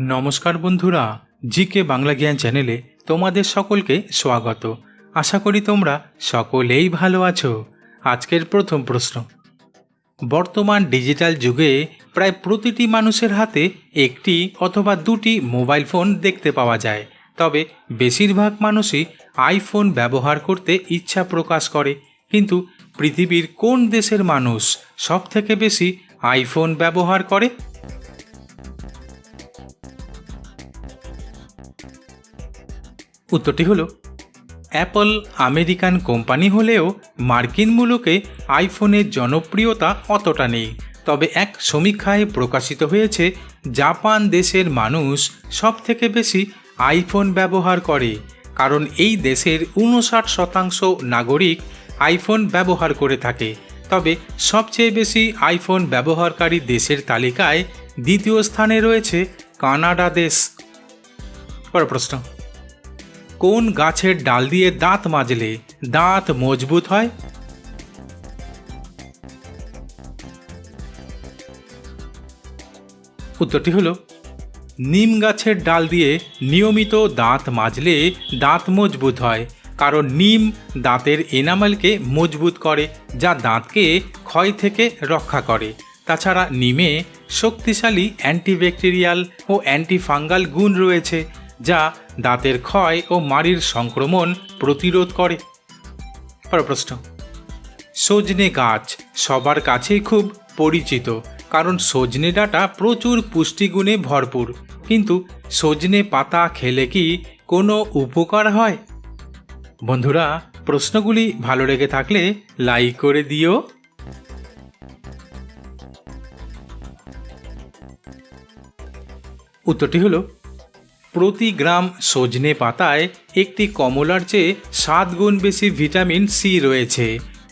নমস্কার বন্ধুরা, জিকে বাংলা জ্ঞান চ্যানেলে তোমাদের সকলকে স্বাগত। আশা করি তোমরা সকলেই ভালো আছো। আজকের প্রথম প্রশ্ন। বর্তমান ডিজিটাল যুগে প্রায় প্রতিটি মানুষের হাতে একটি অথবা দুটি মোবাইল ফোন দেখতে পাওয়া যায়। তবে বেশিরভাগ মানুষই আইফোন ব্যবহার করতে ইচ্ছা প্রকাশ করে। কিন্তু পৃথিবীর কোন দেশের মানুষ সবথেকে বেশি আইফোন ব্যবহার করে? উত্তরটি হলো, অ্যাপল আমেরিকান কোম্পানি হলেও মার্কিন মূলকে আইফোনের জনপ্রিয়তা অতটা নেই। তবে এক সমীক্ষায় প্রকাশিত হয়েছে, জাপান দেশের মানুষ সবথেকে বেশি আইফোন ব্যবহার করে, কারণ এই দেশের উনষাট শতাংশ নাগরিক আইফোন ব্যবহার করে থাকে। তবে সবচেয়ে বেশি আইফোন ব্যবহারকারী দেশের তালিকায় দ্বিতীয় স্থানে রয়েছে কানাডা দেশ। পর প্রশ্ন। কোন গাছের ডাল দিয়ে দাঁত মাজলে দাঁত মজবুত হয়? উত্তরটি হলো, নিম গাছের ডাল দিয়ে নিয়মিত দাঁত মাজলে দাঁত মজবুত হয়, কারণ নিম দাঁতের এনামেলকে মজবুত করে, যা দাঁতকে ক্ষয় থেকে রক্ষা করে। তাছাড়া নিমে শক্তিশালী অ্যান্টিব্যাকটেরিয়াল ও অ্যান্টিফাঙ্গাল গুণ রয়েছে যা দাঁতের ক্ষয় ও মাড়ির সংক্রমণ প্রতিরোধ করে। পর প্রশ্ন সজনে গাছ সবার কাছেই খুব পরিচিত, কারণ সজনে ডাঁটা প্রচুর পুষ্টিগুণে ভরপুর। কিন্তু সজনে পাতা খেলে কি কোনো উপকার হয়? বন্ধুরা, প্রশ্নগুলি ভালো লেগে থাকলে লাইক করে দিও। উত্তরটি হলো প্রতি গ্রাম সজনে পাতায় একটি কমলার চেয়ে সাত গুণ বেশি ভিটামিন সি রয়েছে।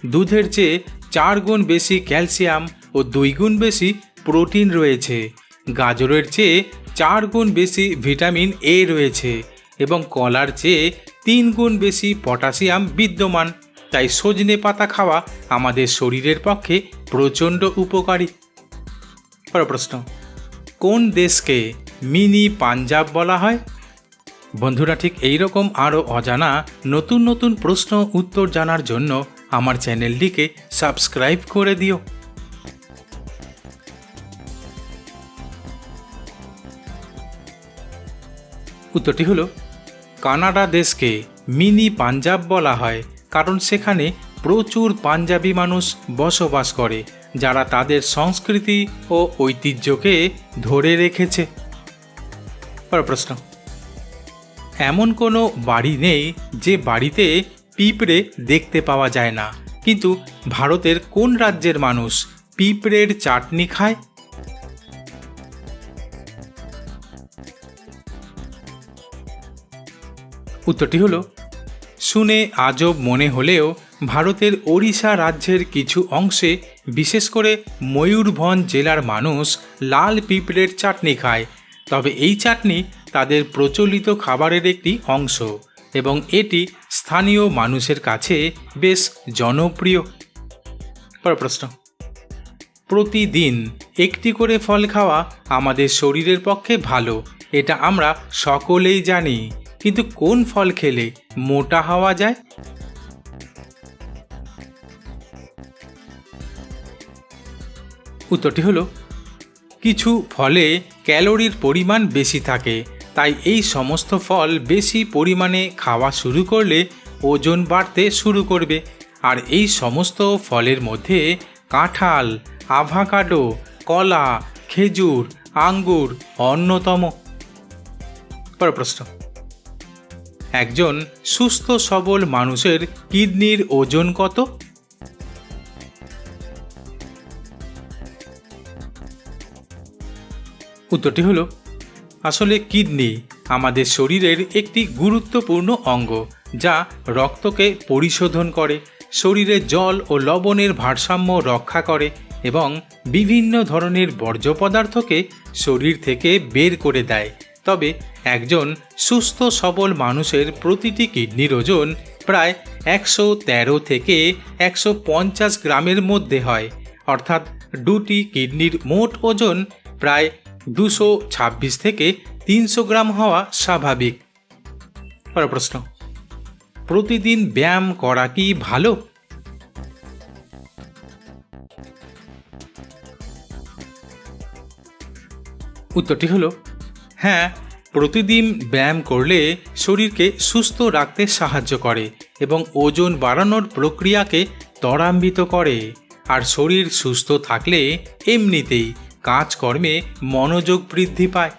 দুধের চেয়ে চার গুণ বেশি ক্যালসিয়াম ও দুই গুণ বেশি প্রোটিন রয়েছে। গাজরের চেয়ে চার গুণ বেশি ভিটামিন এ রয়েছে এবং কলার চেয়ে তিন গুণ বেশি পটাশিয়াম বিদ্যমান। তাই সজনে পাতা খাওয়া আমাদের শরীরের পক্ষে প্রচণ্ড উপকারী। পর প্রশ্ন, কোন দেশকে মিনি পাঞ্জাব বলা হয়। বন্ধুরা, ঠিক এই রকম আরও অজানা নতুন নতুন প্রশ্ন উত্তর জানার জন্য আমার চ্যানেলটিকে সাবস্ক্রাইব করে দিও। উত্তরটি হলো, কানাডা দেশকে মিনি পাঞ্জাব বলা হয়, কারণ সেখানে প্রচুর পাঞ্জাবি মানুষ বসবাস করে, যারা তাদের সংস্কৃতি ও ঐতিহ্যকে ধরে রেখেছে। পর প্রশ্ন। এমন কোনো বাড়ি নেই যে বাড়িতে পিঁপড়ে দেখতে পাওয়া যায় না। কিন্তু ভারতের কোন রাজ্যের মানুষ পিঁপড়ের চাটনি খায়? উত্তরটি হলো, শুনে আজব মনে হলেও ভারতের ওড়িশা রাজ্যের কিছু অংশে বিশেষ করে ময়ূরভঞ্জ জেলার মানুষ লাল পিঁপড়ের চাটনি খায়। তবে এই চাটনি তাদের প্রচলিত খাবারের একটি অংশ এবং এটি স্থানীয় মানুষের কাছে বেশ জনপ্রিয়। পর প্রশ্ন। প্রতিদিন একটি করে ফল খাওয়া আমাদের শরীরের পক্ষে ভালো, এটা আমরা সকলেই জানি, কিন্তু কোন ফল খেলে মোটা হওয়া যায়? উত্তরটি হলো, কিছু ফলে ক্যালোরির পরিমাণ বেশি থাকে। তাই এই সমস্ত ফল বেশি পরিমাণে খাওয়া শুরু করলে ওজন বাড়তে শুরু করবে। আর এই সমস্ত ফলের মধ্যে কাঁঠাল আভাকাডো কলা, খেজুর, আঙ্গুর অন্যতম। পর প্রশ্ন। একজন সুস্থ সবল মানুষের কিডনির ওজন কত? উত্তরটি হলো, আসলে কিডনি আমাদের শরীরের একটি গুরুত্বপূর্ণ অঙ্গ যা রক্তকে পরিশোধন করে, শরীরে জল ও লবণের ভারসাম্য রক্ষা করে এবং বিভিন্ন ধরনের বর্জ্য পদার্থকে শরীর থেকে বের করে দেয়। তবে একজন সুস্থ সবল মানুষের প্রতিটি কিডনির ওজন প্রায় একশো তেরো থেকে একশো পঞ্চাশ গ্রামের মধ্যে হয়। অর্থাৎ দুটি কিডনির মোট ওজন প্রায় দুশো ছাব্বিশ থেকে তিনশো গ্রাম হওয়া স্বাভাবিক। পরের প্রশ্ন, প্রতিদিন ব্যায়াম করা কি ভালো? উত্তরটি হলো হ্যাঁ প্রতিদিন ব্যায়াম করলে শরীরকে সুস্থ রাখতে সাহায্য করে এবং ওজন বাড়ানোর প্রক্রিয়াকে ত্বরান্বিত করে। আর শরীর সুস্থ থাকলে এমনিতেই কাজকর্মে মনোযোগ বৃদ্ধি পায়।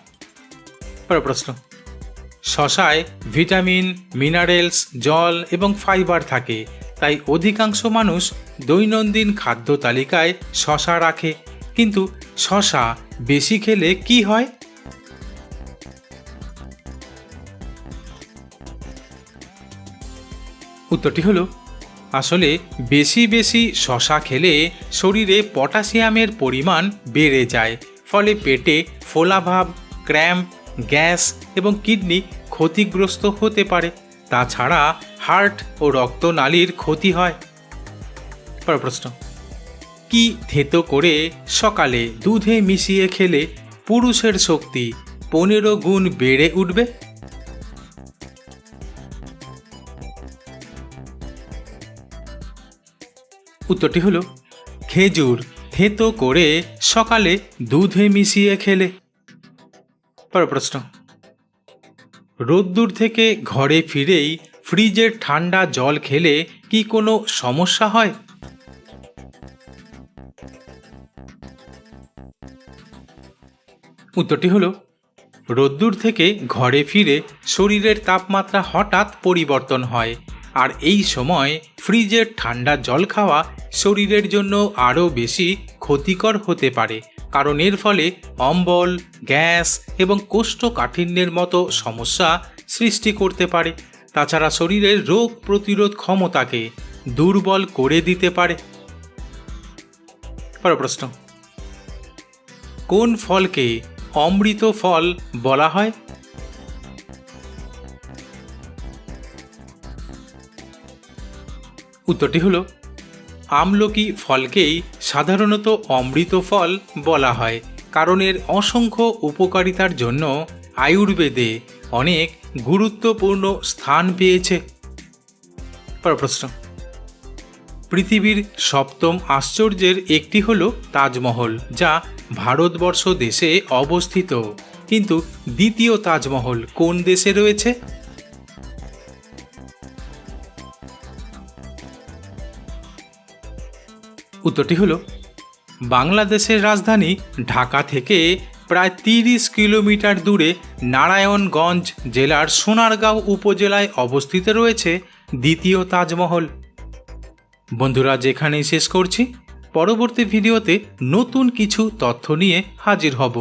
পরের প্রশ্ন। শশায় ভিটামিন, মিনারেলস, জল এবং ফাইবার থাকে, তাই অধিকাংশ মানুষ দৈনন্দিন খাদ্য তালিকায় শশা রাখে। কিন্তু শশা বেশি খেলে কি হয়? উত্তরটি হলো আসলে বেশি বেশি শশা খেলে শরীরে পটাশিয়ামের পরিমাণ বেড়ে যায়। ফলে পেটে ফোলাভাব, ক্র্যাম্প, গ্যাস এবং কিডনি ক্ষতিগ্রস্ত হতে পারে। তাছাড়া হার্ট ও রক্তনালীর ক্ষতি হয়। পরের প্রশ্ন। কি থেতো করে সকালে দুধে মিশিয়ে খেলে পুরুষের শক্তি পনেরো গুণ বেড়ে উঠবে? উত্তরটি হলো, খেজুর থেতো করে সকালে দুধে মিশিয়ে খেলে। পরের প্রশ্ন, রোদ্দুর থেকে ঘরে ফিরেই ফ্রিজের ঠান্ডা জল খেলে কি কোনো সমস্যা হয়? উত্তরটি হলো, রোদ্দুর থেকে ঘরে ফিরে শরীরের তাপমাত্রা হঠাৎ পরিবর্তন হয়। আর এই সময় ফ্রিজের ঠান্ডা জল খাওয়া শরীরের জন্য আরও বেশি ক্ষতিকর হতে পারে, কারণ এর ফলে অম্বল, গ্যাস এবং কোষ্ঠকাঠিন্যের মতো সমস্যা সৃষ্টি করতে পারে। তাছাড়া শরীরের রোগ প্রতিরোধ ক্ষমতাকে দুর্বল করে দিতে পারে। প্রশ্ন। কোন ফলকে অমৃত ফল বলা হয়? উত্তরটি হলো, আমলকি ফলকেই সাধারণত অমৃত ফল বলা হয়, কারণ এর অসংখ্য উপকারিতার জন্য আয়ুর্বেদে অনেক গুরুত্বপূর্ণ স্থান পেয়েছে। প্রশ্ন পৃথিবীর সপ্তম আশ্চর্যের একটি হল তাজমহল, যা ভারতবর্ষ দেশে অবস্থিত। কিন্তু দ্বিতীয় তাজমহল কোন দেশে রয়েছে? উত্তরটি হল, বাংলাদেশের রাজধানী ঢাকা থেকে প্রায় তিরিশ কিলোমিটার দূরে নারায়ণগঞ্জ জেলার সোনারগাঁও উপজেলায় অবস্থিত রয়েছে দ্বিতীয় তাজমহল। বন্ধুরা, যেখানেই শেষ করছি, পরবর্তী ভিডিওতে নতুন কিছু তথ্য নিয়ে হাজির হব।